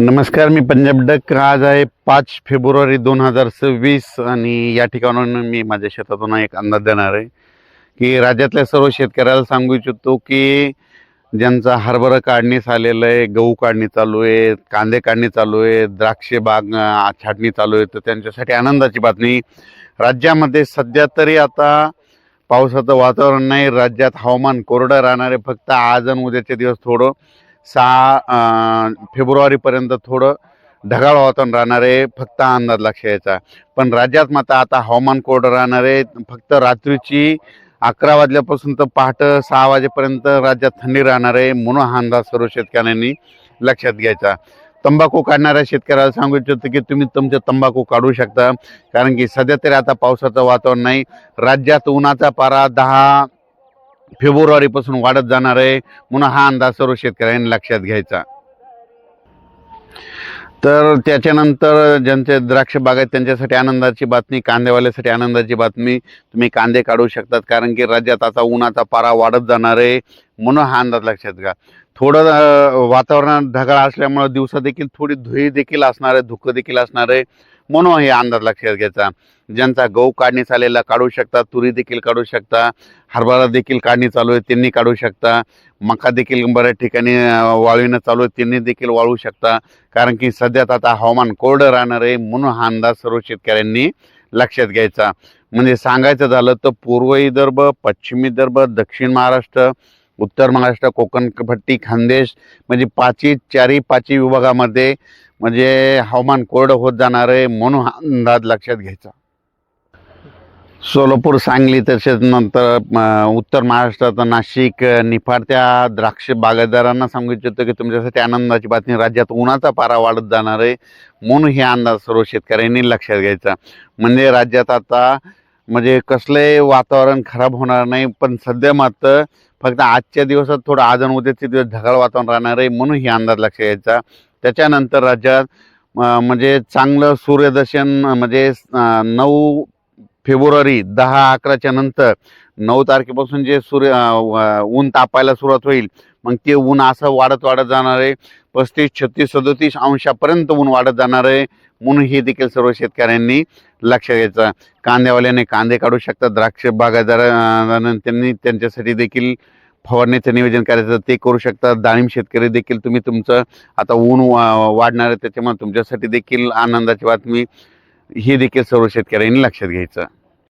नमस्कार मी पंजाब डक. आज आहे पाच फेब्रुवारी दोन हजार सव्वीस आणि या ठिकाणाहून मी माझ्या शेतातून एक अंदाज देणार आहे की राज्यातल्या सर्व शेतकऱ्याला सांगू इच्छितो की ज्यांचा हरभरा काढणीस आलेलं आहे गहू काढणी चालू आहे कांदे काढणी चालू आहे द्राक्षे बाग छाटणी चालू आहे तर त्यांच्यासाठी आनंदाची बातमी. राज्यामध्ये सध्या तरी आता पावसाचं वातावरण नाही राज्यात हवामान कोरडं राहणार आहे फक्त आज आणि उद्याचे दिवस थोडं सहा फेब्रुवारीपर्यंत थोडं ढगाळ वातावरण राहणार आहे फक्त हा अंदाज लक्ष यायचा पण राज्यात मात्र आता हवामान कोरडं राहणार आहे फक्त रात्रीची अकरा वाजल्यापासून तर पहाटं सहा वाजेपर्यंत राज्यात थंडी राहणार आहे म्हणून हा अंदाज सर्व शेतकऱ्यांनी लक्षात घ्यायचा. तंबाखू काढणाऱ्या शेतकऱ्याला सांगू इच्छितो की तुम्ही तुमचे तंबाखू काढू शकता. कारण की सध्या तरी आता पावसाचं वातावरण नाही. राज्यात उन्हाचा पारा दहा फेब्रुवारीपासून वाढत जाणार आहे म्हणून हा अंदाज सर्व शेतकऱ्यांनी लक्षात घ्यायचा. तर त्याच्यानंतर ज्यांचे द्राक्ष बाग आहेत त्यांच्यासाठी आनंदाची बातमी कांदेवाल्यासाठी आनंदाची बातमी. तुम्ही कांदे काढू शकतात कारण की राज्यात आता उन्हाचा पारा वाढत जाणार आहे म्हणून हा अंदाज लक्षात घ्या. थोडं वातावरणात वातावरण ढगाळ असल्यामुळं दिवसा देखील थोडी धुई देखील असणार आहे धुकं देखील असणार आहे. म्हणून हे अंदाज लक्षात घ्यायचा. ज्यांचा गहू काढणी चालेला काढू शकता तुरी देखील काढू शकता हरभरा देखील काढणी चालू आहे त्यांनी काढू शकता. मका देखील बऱ्याच ठिकाणी वाळविणं चालू आहे त्यांनी देखील वाळू शकता. कारण की सध्यात आता हवामान कोरडं राहणार आहे म्हणून हा अंदाज सर्व शेतकऱ्यांनी लक्षात घ्यायचा. म्हणजे सांगायचं झालं तर पूर्व विदर्भ पश्चिम विदर्भ दक्षिण महाराष्ट्र उत्तर महाराष्ट्र कोकण पट्टी खानदेश म्हणजे पाचही चारही पाचही विभागामध्ये म्हणजे हवामान कोरडं होत जाणार आहे म्हणून हा अंदाज लक्षात घ्यायचा. सोलापूर सांगली तसेच नंतर उत्तर महाराष्ट्रात नाशिक निफाडत्या निफाड त्या द्राक्ष बागायतदारांना सांगू इच्छितो की तुमच्यासाठी आनंदाची बातमी राज्यात उन्हाचा पारा वाढत जाणार आहे म्हणून हे अंदाज सर्व शेतकऱ्यांनी लक्षात घ्यायचा. म्हणजे राज्यात आता म्हणजे कसलंही वातावरण खराब होणार नाही पण सध्या मात्र फक्त आजच्या दिवसात थोडं आज आणि उद्याचे दिवस ढगाळ वातावरण राहणार आहे म्हणून ही अंदाज लक्षात घ्यायचा. त्याच्यानंतर राज्यात म्हणजे चांगलं सूर्यदर्शन म्हणजे नऊ फेब्रुवारी दहा अकराच्या नंतर नऊ तारखेपासून जे सूर्य ऊन तापायला सुरुवात होईल मग ते ऊन असं वाढत वाढत जाणार आहे. पस्तीस छत्तीस सदोतीस अंशापर्यंत ऊन वाढत जाणार आहे. म्हणून हे देखील सर्व शेतकऱ्यांनी लक्ष घ्यायचं. कांद्यावाल्याने कांदे काढू शकतात. द्राक्ष बागायतदार त्यांनी त्यांच्यासाठी देखील फवारणीचं नियोजन करायचं ते करू शकता. डाळिंब शेतकरी देखील तुम्ही तुमचं आता ऊन वा- वाढणार आहे त्याच्यामुळे तुमच्यासाठी देखील आनंदाची बातमी हे देखील सर्व शेतकऱ्यांनी लक्षात घ्यायचं.